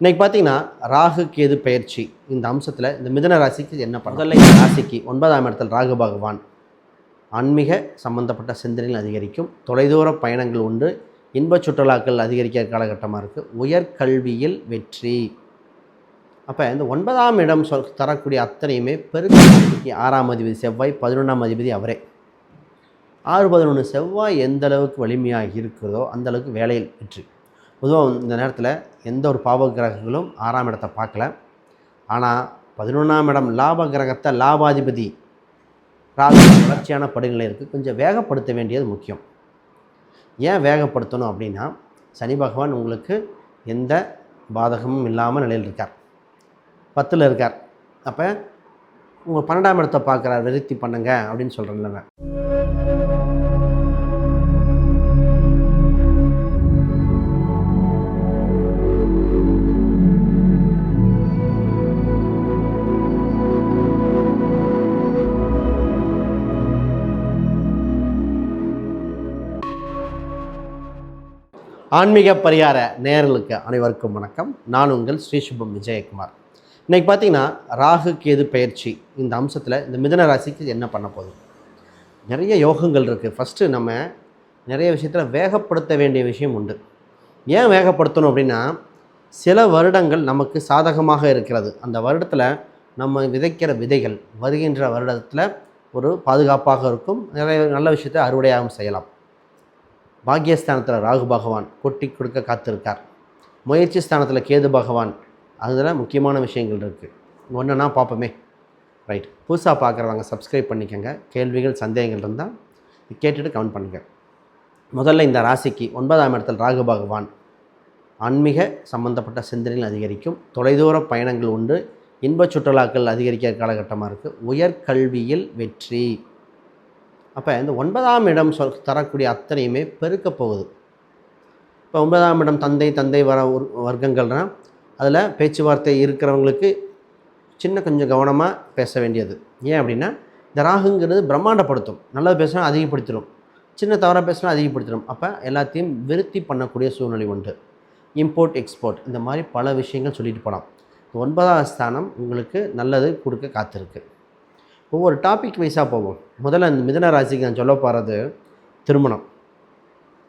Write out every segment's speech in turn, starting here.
இன்னைக்கு பார்த்தீங்கன்னா ராகு கேது பயிற்சி இந்த அம்சத்தில் இந்த மிதன ராசிக்கு என்ன முதல்ல இந்த ராசிக்கு ஒன்பதாம் இடத்தில் ராகு பகவான். ஆன்மீக சம்பந்தப்பட்ட சிந்தனைகள் அதிகரிக்கும். தொலைதூர பயணங்கள் உண்டு. இன்பச் சுற்றுலாக்கள் அதிகரிக்கிற காலகட்டமாக இருக்குது உயர்கல்வியில் வெற்றி. அப்போ இந்த ஒன்பதாம் இடம் சொல் தரக்கூடிய அத்தனையுமே பெருக்கி ஆறாம் அதிபதி செவ்வாய் பதினொன்றாம் அதிபதி அவரே. ஆறு பதினொன்று செவ்வாய் எந்த அளவுக்கு வலிமையாக இருக்கிறதோ அந்த அளவுக்கு வேலையில் வெற்றி. பொதுவாக இந்த நேரத்தில் எந்த ஒரு பாவ கிரகங்களும் ஆறாம் இடத்தை பார்க்கல. ஆனால் பதினொன்றாம் இடம் லாப கிரகத்தை லாபாதிபதி ராசி வளர்ச்சியான படுநிலை இருக்குது கொஞ்சம் வேகப்படுத்த வேண்டியது முக்கியம். ஏன் வேகப்படுத்தணும் அப்படின்னா சனி பகவான் உங்களுக்கு எந்த பாதகமும் இல்லாமல் நிலையில் இருக்கார். பத்தில் இருக்கார். அப்போ உங்கள் பன்னெண்டாம் இடத்தை பார்க்குறார் விருத்தி பண்ணுங்க அப்படின்னு சொல்கிறேன்லங்க ஆன்மீக பரிகார நேர்களுக்கு அனைவருக்கும் வணக்கம். நான் உங்கள் ஸ்ரீ சுபம் விஜயகுமார். இன்னைக்கு பார்த்தீங்கன்னா ராகு கேது பயிற்சி இந்த அம்சத்தில் இந்த மிதன ராசிக்கு என்ன பண்ண போகுது? நிறைய யோகங்கள் இருக்குது ஃபஸ்ட்டு நம்ம நிறைய விஷயத்தில் வேகப்படுத்த வேண்டிய விஷயம் உண்டு. ஏன் வேகப்படுத்தணும் அப்படின்னா சில வருடங்கள் நமக்கு சாதகமாக இருக்கிறது. அந்த வருடத்தில் நம்ம விதைக்கிற விதைகள் வருகின்ற வருடத்தில் ஒரு பாதுகாப்பாக இருக்கும். நிறைய நல்ல விஷயத்தை அறுவடையாகவும் செய்யலாம். பாக்யஸ்தானத்தில் ராகு பகவான் கொட்டி கொடுக்க காத்திருக்கார். முயற்சி ஸ்தானத்தில் கேது பகவான். அதில் முக்கியமான விஷயங்கள் இருக்குது ஒன்றுனா பார்ப்போமே ரைட் புதுசாக பார்க்குறவங்க சப்ஸ்கிரைப் பண்ணிக்கோங்க. கேள்விகள் சந்தேகங்கள் இருந்தால் கேட்டுட்டு கமெண்ட் பண்ணுங்கள் முதல்ல இந்த ராசிக்கு ஒன்பதாம் இடத்தில் ராகு பகவான். ஆன்மீக சம்பந்தப்பட்ட சிந்தனைகள் அதிகரிக்கும். தொலைதூர பயணங்கள் உண்டு. இன்பச் சுற்றுலாக்கள் அதிகரிக்கிற காலகட்டமாக இருக்குது உயர்கல்வியில் வெற்றி. அப்போ இந்த ஒன்பதாம் இடம் சொல் தரக்கூடிய அத்தனையுமே பெருக்கப் போகுது. இப்போ ஒன்பதாம் இடம் தந்தை தந்தை வர வர்க்கங்கள்னால் வர்க்கங்கள்னா அதில் பேச்சுவார்த்தை இருக்கிறவங்களுக்கு சின்ன கொஞ்சம் கவனமாக பேச வேண்டியது. ஏன் அப்படின்னா இந்த ராகுங்கிறது பிரம்மாண்டப்படுத்தும். நல்லது பேசினா அதிகப்படுத்திடும் சின்ன தவறாக பேசினா அதிகப்படுத்திடும் அப்போ எல்லாத்தையும் விருத்தி பண்ணக்கூடிய சூழ்நிலை உண்டு. இம்போர்ட் எக்ஸ்போர்ட் இந்த மாதிரி பல விஷயங்கள் சொல்லிட்டு போகலாம் ஒன்பதாம் ஸ்தானம் உங்களுக்கு நல்லது கொடுக்க காத்திருக்கு. ஒவ்வொரு டாபிக் வைஸாக போவோம். முதல்ல இந்த மிதன ராசிக்கு நான் சொல்ல போகிறது திருமணம்.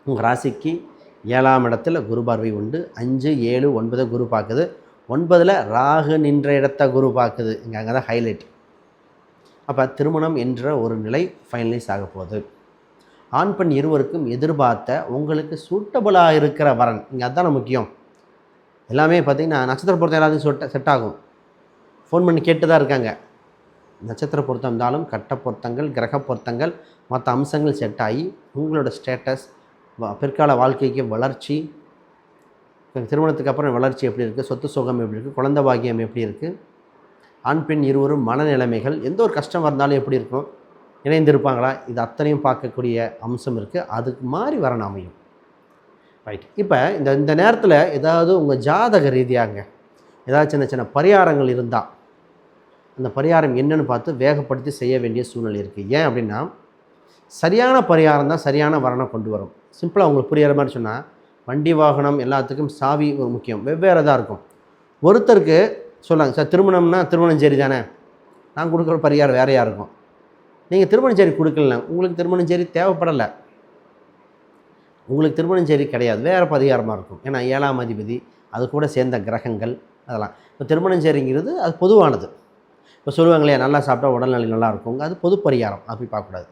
உங்கள் ராசிக்கு ஏழாம் இடத்துல குரு பார்வை உண்டு. அஞ்சு ஏழு ஒன்பது குரு பார்க்குது. ஒன்பதில் ராகு நின்ற இடத்த குரு பார்க்குது. இங்கே அங்கே தான் ஹைலைட் அப்போ திருமணம் என்ற ஒரு நிலை ஃபைனலைஸ் ஆக போகுது. ஆண் பெண் இருவருக்கும் எதிர்பார்த்த உங்களுக்கு சூட்டபுளாக இருக்கிற வரன். இங்கே அதுதான் முக்கியம். எல்லாமே பார்த்தீங்கன்னா நட்சத்திர பொறுத்த எல்லாத்தையும் சொட்ட செட் ஆகும். ஃபோன் பண்ணி கேட்டு தான் இருக்காங்க. நட்சத்திர பொருத்தம் இருந்தாலும் கட்ட பொருத்தங்கள் கிரக பொருத்தங்கள் மற்ற அம்சங்கள் செட் ஆகி உங்களோட ஸ்டேட்டஸ் பிற்கால வாழ்க்கைக்கு வளர்ச்சி திருமணத்துக்கு அப்புறம் வளர்ச்சி எப்படி இருக்குது சொத்து சுகம் எப்படி இருக்குது குழந்தை பாக்கியம் எப்படி இருக்குது ஆண் பெண் இருவரும் மனநிலைமைகள் எந்த ஒரு கஷ்டம் இருந்தாலும் எப்படி இருக்கும் இணைந்திருப்பாங்களா இது அத்தனையும் பார்க்கக்கூடிய அம்சம் இருக்குது அதுக்கு மாதிரி வரணும் அமையும். ரைட் இப்போ இந்த இந்த நேரத்தில் ஏதாவது உங்கள் ஜாதக ரீதியாங்க ஏதாவது சின்ன சின்ன பரிகாரங்கள் இருந்தால் அந்த பரிகாரம் என்னன்னு பார்த்து வேகப்படுத்தி செய்ய வேண்டிய சூழ்நிலை இருக்குது ஏன் அப்படின்னா சரியான பரிகாரம் தான் சரியான வரனை கொண்டு வரும். சிம்பிளாக உங்களுக்கு புரியிற மாதிரி சொன்னால் வண்டி வாகனம் எல்லாத்துக்கும் சாவி ஒரு முக்கியம். வெவ்வேறு தான் இருக்கும். ஒருத்தருக்கு சொல்லாங்க சார் திருமணம்னா திருமணஞ்சேரி தானே? நான் கொடுக்குற பரிகாரம் வேறையாக இருக்கும்? நீங்கள் திருமணஞ்சேரி கொடுக்கல உங்களுக்கு திருமணம் சரி தேவைப்படலை. உங்களுக்கு திருமணஞ்சேரி கிடையாது. வேறு பரிகாரமாக இருக்கும். ஏன்னா ஏழாம் அதிபதி அது கூட சேர்ந்த கிரகங்கள் அதெல்லாம். இப்போ திருமணஞ்சேரிங்கிறது அது பொதுவானது. இப்போ சொல்லுவாங்களே நல்லா சாப்பிட்டா உடல்நிலை நல்லா இருக்கும் அது பொது பரிகாரம் அப்படி பார்க்கக்கூடாது.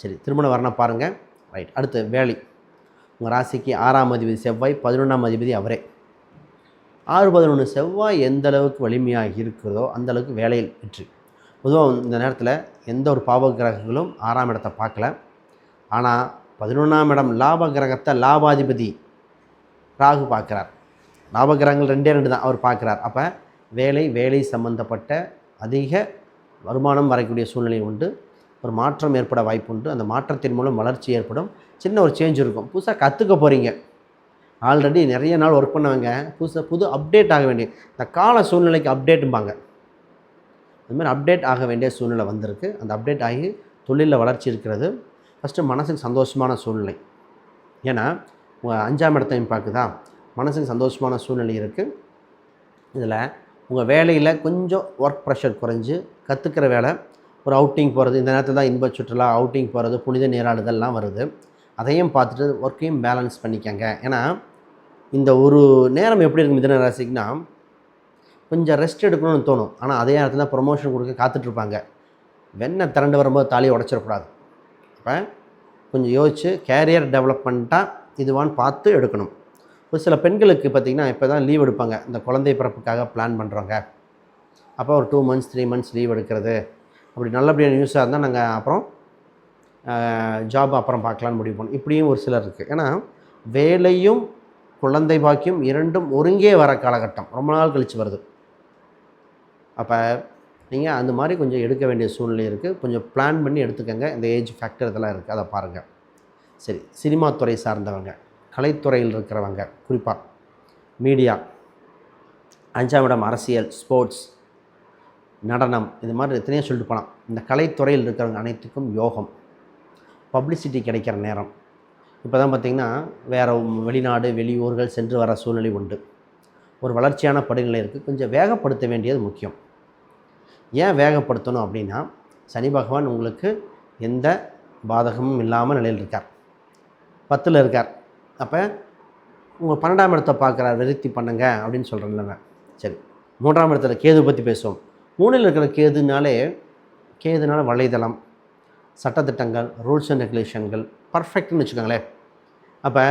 சரி திருமணம் வரணும் பாருங்கள் ரைட் அடுத்து வேலை. உங்கள் ராசிக்கு ஆறாம் அதிபதி செவ்வாய் பதினொன்றாம் அதிபதி அவரே. ஆறு பதினொன்று செவ்வாய் எந்த அளவுக்கு வலிமையாக இருக்கிறதோ அந்த அளவுக்கு வேலையில் வெற்றி. பொதுவாக இந்த நேரத்தில் எந்த ஒரு பாவ கிரகங்களும் ஆறாம் இடத்தை பார்க்கல. ஆனால் பதினொன்றாம் இடம் லாப கிரகத்தை லாபாதிபதி ராகு பார்க்குறார். லாப கிரகங்கள் ரெண்டே ரெண்டு தான் அவர் பார்க்குறார். அப்போ வேலை வேலை சம்பந்தப்பட்ட அதிக வருமானம் வரக்கூடிய சூழ்நிலை உண்டு. ஒரு மாற்றம் ஏற்பட வாய்ப்பு உண்டு. அந்த மாற்றத்தின் மூலம் வளர்ச்சி ஏற்படும். சின்ன ஒரு சேஞ்ச் இருக்கும். புதுசாக கற்றுக்க போகிறீங்க ஆல்ரெடி நிறைய நாள் ஒர்க் பண்ணவங்க புதுசாக புது அப்டேட் ஆக வேண்டிய இந்த கால சூழ்நிலைக்கு அப்டேட்டும்பாங்க அதுமாதிரி அப்டேட் ஆக வேண்டிய சூழ்நிலை வந்திருக்கு. அந்த அப்டேட் ஆகி தொழிலில் வளர்ச்சி இருக்கிறது. ஃபஸ்ட்டு மனசுக்கு சந்தோஷமான சூழ்நிலை. ஏன்னா அஞ்சாம் இடத்தையும் பார்க்குதா? மனசுக்கு சந்தோஷமான சூழ்நிலை இருக்குது இதில் உங்கள் வேலையில் கொஞ்சம் ஒர்க் ப்ரெஷர் குறைஞ்சு கற்றுக்கிற வேலை ஒரு அவுட்டிங் போகிறது இந்த நேரத்தில் தான் இன்ப சுற்றுலா அவுட்டிங் போகிறது புனித நீராடுதல்லாம் வருது. அதையும் பார்த்துட்டு ஒர்க்கையும் பேலன்ஸ் பண்ணிக்கங்க. ஏன்னா இந்த ஒரு நேரம் எப்படி இருக்கும் மிதன ராசிக்குன்னா கொஞ்சம் ரெஸ்ட் எடுக்கணும்னு தோணும். ஆனால் அதே நேரத்தில் தான் ப்ரொமோஷன் கொடுக்க காத்துட்ருப்பாங்க வெண்ணெய் திரண்டு வரும்போது தாலியை உடச்சிடக்கூடாது. அப்போ கொஞ்சம் யோசித்து கேரியர் டெவலப்மெண்ட்டாக இதுவான்னு பார்த்து எடுக்கணும். ஒரு சில பெண்களுக்கு பார்த்திங்கன்னா இப்போ தான் லீவ் எடுப்பாங்க. இந்த குழந்தை பிறப்புக்காக பிளான் பண்ணுறவங்க அப்போ ஒரு two months three months leave எடுக்கிறது. அப்படி நல்லபடியான நியூஸாக இருந்தால் நாங்கள் அப்புறம் ஜாப் அப்புறம் பார்க்கலான்னு முடிவு பண்ணோம். இப்படியும் ஒரு சிலர் இருக்குது ஏன்னா வேலையும் குழந்தை பாக்கியம் இரண்டும் ஒருங்கே வர காலகட்டம். ரொம்ப நாள் கழித்து வருது. அப்போ நீங்கள் அந்த மாதிரி கொஞ்சம் எடுக்க வேண்டிய சூழ்நிலை இருக்குது கொஞ்சம் பிளான் பண்ணி எடுத்துக்கோங்க. இந்த ஏஜ் ஃபேக்டர் இதெல்லாம் இருக்குது அதை பாருங்கள் சரி சினிமா துறை சார்ந்தவங்க. கலைத்துறையில் இருக்கிறவங்க குறிப்பாக மீடியா அஞ்சாம் இடம் அரசியல் ஸ்போர்ட்ஸ் நடனம் இது மாதிரி எத்தனையோ சொல்லிட்டு போகலாம் இந்த கலைத்துறையில் இருக்கிறவங்க அனைத்துக்கும் யோகம். பப்ளிசிட்டி கிடைக்கிற நேரம். இப்போ தான் பார்த்திங்கன்னா வேறு வெளிநாடு வெளியூர்கள் சென்று வர சூழ்நிலை உண்டு. ஒரு வளர்ச்சியான படிநிலை இருக்குது கொஞ்சம் வேகப்படுத்த வேண்டியது முக்கியம். ஏன் வேகப்படுத்தணும் அப்படின்னா சனி பகவான் உங்களுக்கு எந்த பாதகமும் இல்லாமல் நிலையில் இருக்கார். பத்தில் இருக்கார். அப்போ உங்கள் பன்னெண்டாம் இடத்தை பார்க்குற விருத்தி பண்ணுங்க அப்படின்னு சொல்கிறேன்லங்க சரி. மூன்றாம் இடத்துல கேது பற்றி பேசுவோம். மூணில் இருக்கிற கேதுனாலே கேதுனால வலைதளம் சட்டத்திட்டங்கள் ரூல்ஸ் அண்ட் ரெகுலேஷன்கள் பர்ஃபெக்ட்னு வச்சுக்கோங்களேன். அப்போ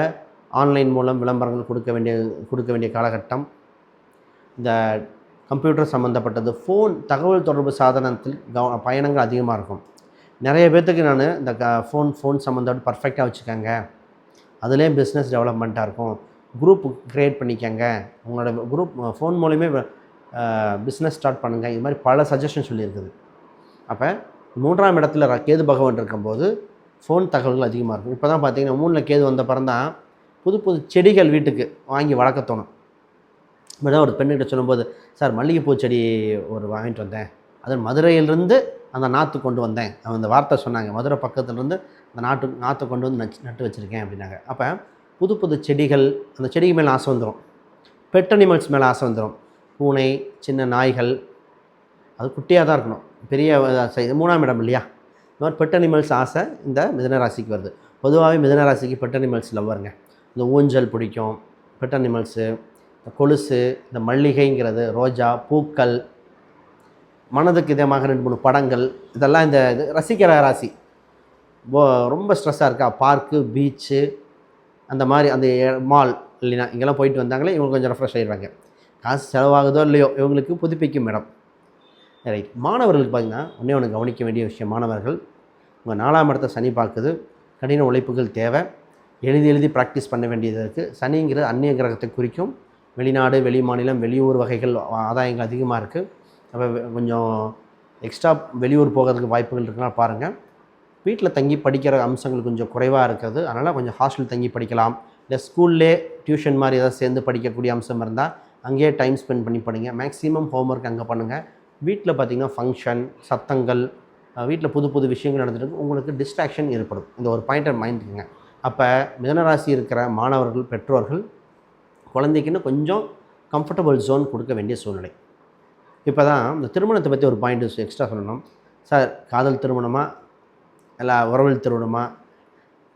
ஆன்லைன் மூலம் விளம்பரங்கள் கொடுக்க வேண்டிய கொடுக்க வேண்டிய காலகட்டம். இந்த கம்ப்யூட்டர் சம்மந்தப்பட்டது ஃபோன் தகவல் தொடர்பு சாதனத்தில் கவ பயணங்கள் அதிகமாக இருக்கும். நிறைய பேர்த்துக்கு நான் இந்த க ஃபோன் ஃபோன் சம்மந்தப்பட்டு பர்ஃபெக்டாக வச்சுக்கோங்க. அதுலேயும் பிஸ்னஸ் டெவலப்மெண்ட்டாக இருக்கும். குரூப் க்ரியேட் பண்ணிக்கங்க. உங்களோட குரூப் ஃபோன் மூலியமே பிஸ்னஸ் ஸ்டார்ட் பண்ணுங்கள் இது மாதிரி பல சஜஷன் சொல்லியிருக்குது. அப்போ மூன்றாம் இடத்துல ர- கேது பகவான் இருக்கும்போது ஃபோன் தகவல்கள் அதிகமாக இருக்கும். இப்போ தான் பார்த்தீங்கன்னா மூணில் கேது வந்த பிறந்தான் புது புது செடிகள் வீட்டுக்கு வாங்கி வளர்க்க தோணும். இப்படி ஒரு பெண்ணுக்கிட்ட சொல்லும்போது சார் மல்லிகைப்பூ செடி ஒரு வாங்கிட்டு வந்தேன். அது மதுரையிலிருந்து அந்த நாற்று கொண்டு வந்தேன். அவன் அந்த வார்த்தை சொன்னாங்க. மதுரை பக்கத்துலேருந்து அந்த நாட்டு நாற்றை கொண்டு வந்து நச்சு நட்டு வச்சுருக்கேன் அப்படின்னாங்க. அப்போ புது புது செடிகள் அந்த செடிக்கு மேலே ஆசை வந்துடும் பெட் அனிமல்ஸ் மேலே ஆசை வந்துடும் பூனை சின்ன நாய்கள் அது குட்டியாக தான் இருக்கணும். பெரிய மூணாம் இடம் இல்லையா? இந்த மாதிரி பெட் அனிமல்ஸ் ஆசை இந்த மிதனராசிக்கு வருது. பொதுவாகவே மிதனராசிக்கு பெட் அனிமல்ஸ் லவ்வருங்க இந்த ஊஞ்சல் பிடிக்கும். பெட் அனிமல்ஸு இந்த கொலுசு இந்த மல்லிகைங்கிறது ரோஜா பூக்கள் மனதுக்கு இதமாக ரெண்டு மூணு படங்கள் இதெல்லாம் இந்த இது ரசிக்கிற ராசி ரொம்ப ஸ்ட்ரெஸ்ஸாக இருக்கா? பார்க்கு பீச்சு அந்த மாதிரி அந்த மால் இல்லைன்னா இங்கெல்லாம் போயிட்டு வந்தாங்களே இவங்க கொஞ்சம் ரெஃப்ரெஷ் ஆகிடுவாங்க காசு செலவாகுதோ இல்லையோ இவங்களுக்கு புதுப்பிக்கும் இடம். ரைட் மாணவர்களுக்கு பார்த்திங்கன்னா ஒன்றே ஒன்று கவனிக்க வேண்டிய விஷயம் மாணவர்கள் உங்கள் நாலாம் இடத்த சனி பார்க்குது. கடின உழைப்புகள் தேவை. எழுதி எழுதி ப்ராக்டிஸ் பண்ண வேண்டியது இருக்குது சனிங்கிறது அந்நிய கிரகத்தை குறிக்கும். வெளிநாடு வெளி மாநிலம் வெளியூர் வகைகள் ஆதாயங்கள் அதிகமாக இருக்குது அப்போ கொஞ்சம் எக்ஸ்ட்ரா வெளியூர் போகிறதுக்கு வாய்ப்புகள் இருக்குன்னா பாருங்கள் வீட்டில் தங்கி படிக்கிற அம்சங்கள் கொஞ்சம் குறைவாக இருக்கிறது. அதனால் கொஞ்சம் ஹாஸ்டல் தங்கி படிக்கலாம். இல்லை ஸ்கூல்லே டியூஷன் மாதிரி ஏதாவது சேர்ந்து படிக்கக்கூடிய அம்சம் இருந்தால் அங்கேயே டைம் ஸ்பெண்ட் பண்ணி படிங்க. மேக்ஸிமம் ஹோம் ஒர்க் அங்கே பண்ணுங்கள் வீட்டில் பார்த்திங்கன்னா ஃபங்க்ஷன் சத்தங்கள் வீட்டில் புது புது விஷயங்கள் நடந்துட்டு உங்களுக்கு டிஸ்ட்ராக்ஷன் ஏற்படும். இந்த ஒரு பாயிண்டர் மைண்டுக்குங்க அப்போ மிதனராசி இருக்கிற மாணவர்கள் பெற்றோர்கள் குழந்தைக்குன்னு கொஞ்சம் கம்ஃபர்டபுள் ஜோன் கொடுக்க வேண்டிய சூழ்நிலை. இப்போ தான் இந்த திருமணத்தை பற்றி ஒரு பாயிண்ட் எக்ஸ்ட்ரா சொல்லணும். சார் காதல் திருமணமா? இல்லை உறவில் திருமணமா?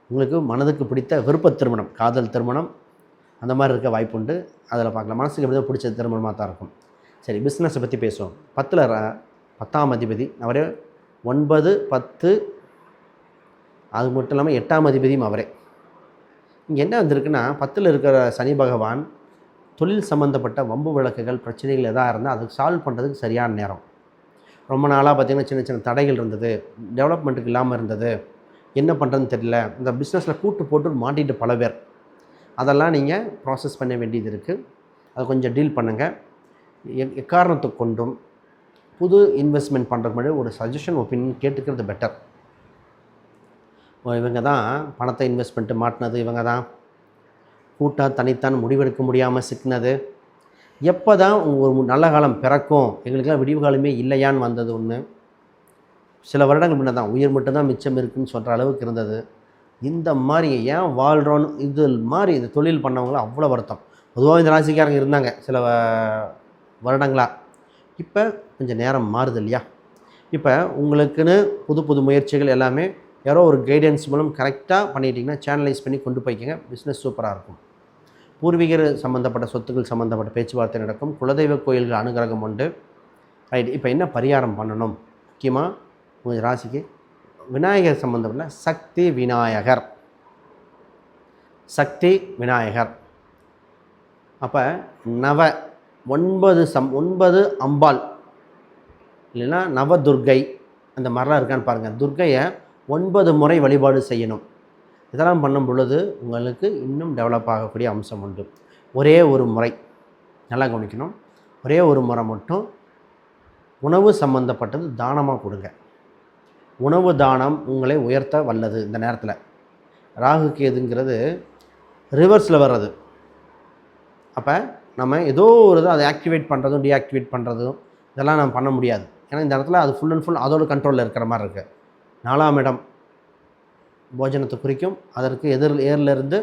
உங்களுக்கு மனதுக்கு பிடித்த விருப்ப திருமணம் காதல் திருமணம் அந்த மாதிரி இருக்க வாய்ப்புண்டு அதில் பார்க்கலாம். மனசுக்கு எப்படி பிடிச்ச திருமணமாக தான் இருக்கும். சரி பிஸ்னஸை பற்றி பேசுவோம். பத்தில் ர- பத்தாம் அதிபதி. அவரே ஒன்பது பத்து அது மட்டும் இல்லாமல் எட்டாம் அதிபதியும் அவரே. இங்கே என்ன வந்திருக்குன்னா பத்தில் இருக்கிற சனி பகவான் தொழில் சம்மந்தப்பட்ட வம்பு விளக்குகள் பிரச்சனைகள் எதாக இருந்தால் அதுக்கு சால்வ் பண்ணுறதுக்கு சரியான நேரம். ரொம்ப நாளாக பார்த்திங்கன்னா சின்ன சின்ன தடைகள் இருந்தது டெவலப்மெண்ட்டுக்கு இல்லாமல் இருந்தது. என்ன பண்ணுறதுன்னு தெரியல. இந்த பிஸ்னஸில் கூட்டு போட்டு மாட்டிட்டு பல பேர். அதெல்லாம் நீங்கள் ப்ராசஸ் பண்ண வேண்டியது இருக்குது அதை கொஞ்சம் டீல் பண்ணுங்கள் எ- எக்காரணத்தை கொண்டும் புது இன்வெஸ்ட்மெண்ட் பண்ணுறதுக்கு முன்னாடி ஒரு சஜஷன் ஒப்பீனியன் கேட்டுக்கிறது பெட்டர் இவங்க தான் பணத்தை இன்வெஸ்ட் பண்ணிட்டு மாட்டினது இவங்க தான் கூட்டாக தனித்தான் முடிவெடுக்க முடியாமல் சிக்கினது. எப்போ தான் ஒரு நல்ல காலம் பிறக்கும் எங்களுக்கெல்லாம் விடிவு காலமே இல்லையான்னு வந்தது ஒன்று சில வருடங்கள் முன்ன தான் உயிர் மட்டும்தான் மிச்சம் இருக்குன்னு சொல்கிற அளவுக்கு இருந்தது. இந்த மாதிரி ஏன் வாழ்கிறோன்னு இது மாதிரி இந்த தொழில் பண்ணவங்களும் அவ்வளோ வருத்தம். பொதுவாக இந்த ராசிக்காரங்க இருந்தாங்க சில வருடங்களாக வருடங்களா. இப்போ கொஞ்சம் நேரம் மாறுது இல்லையா? இப்போ உங்களுக்குன்னு புது புது முயற்சிகள் எல்லாமே யாரோ ஒரு கைடன்ஸ் மூலம் கரெக்டாக பண்ணிட்டீங்கன்னா சேனலைஸ் பண்ணி கொண்டு போய்க்கங்க. பிஸ்னஸ் சூப்பராக இருக்கும். பூர்வீகர் சம்மந்தப்பட்ட சொத்துக்கள் சம்மந்தப்பட்ட பேச்சுவார்த்தை நடக்கும். குலதெய்வ கோயில்கள் அனுகிரகம் உண்டு. ரைட் இப்போ என்ன பரிகாரம் பண்ணணும்? முக்கியமாக உங்கள் ராசிக்கு? விநாயகர் சம்மந்தப்பட்ட சக்தி விநாயகர். சக்தி விநாயகர். அப்போ நவ ஒன்பது சம் ஒன்பது அம்பாள். இல்லைன்னா நவதுர்கை. அந்த மாதிரிலாம் இருக்கான்னு பாருங்கள் துர்கையை ஒன்பது முறை வழிபாடு செய்யணும். இதெல்லாம் பண்ணும் பொழுது உங்களுக்கு இன்னும் டெவலப் ஆகக்கூடிய அம்சம் உண்டு. ஒரே ஒரு முறை நல்லா கவனிக்கணும். ஒரே ஒரு முறை மட்டும் உணவு சம்பந்தப்பட்டது தானமாக கொடுங்க. உணவு தானம் உங்களை உயர்த்த வல்லது இந்த நேரத்தில். ராகு கேதுங்கிறது ரிவர்ஸில் வர்றது. அப்போ நம்ம ஏதோ ஒரு இதை அதை ஆக்டிவேட் பண்ணுறதும் டீஆக்டிவேட் பண்ணுறதும் இதெல்லாம் நம்ம பண்ண முடியாது. ஏன்னா இந்த இடத்துல அது ஃபுல் அண்ட் ஃபுல் அதோட கண்ட்ரோலில் இருக்கிற மாதிரி இருக்குது நாலாம் இடம் போஜனத்தை குறிக்கும். அதற்கு எதிர் ஏர்லேருந்து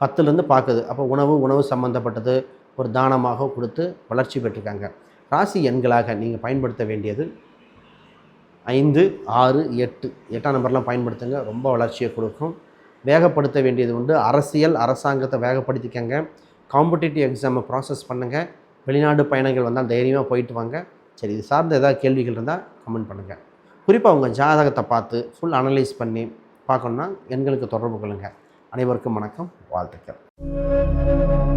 பத்துலேருந்து பார்க்குது. அப்போ உணவு உணவு சம்மந்தப்பட்டது ஒரு தானமாக கொடுத்து வளர்ச்சி பெற்றிருக்காங்க. ராசி எண்களாக நீங்கள் பயன்படுத்த வேண்டியது ஐந்து ஆறு எட்டு. எட்டாம் நம்பர்லாம் பயன்படுத்துங்க. ரொம்ப வளர்ச்சியை கொடுக்கும். வேகப்படுத்த வேண்டியது உண்டு. அரசியல் அரசாங்கத்தை வேகப்படுத்திக்கங்க. காம்படிட்டிவ் எக்ஸாமை ப்ராசஸ் பண்ணுங்கள் வெளிநாடு பயணங்கள் வந்தால் தைரியமாக போயிட்டு வாங்க. சரி இது சார்ந்த ஏதாவது கேள்விகள் இருந்தால் கமெண்ட் பண்ணுங்கள் குறிப்பாக உங்கள் ஜாதகத்தை பார்த்து ஃபுல் அனலைஸ் பண்ணி பார்க்கணுன்னா எண்களுக்கு தொடர்பு கொள்ளுங்கள் அனைவருக்கும் வணக்கம். வாழ்த்துக்கள்.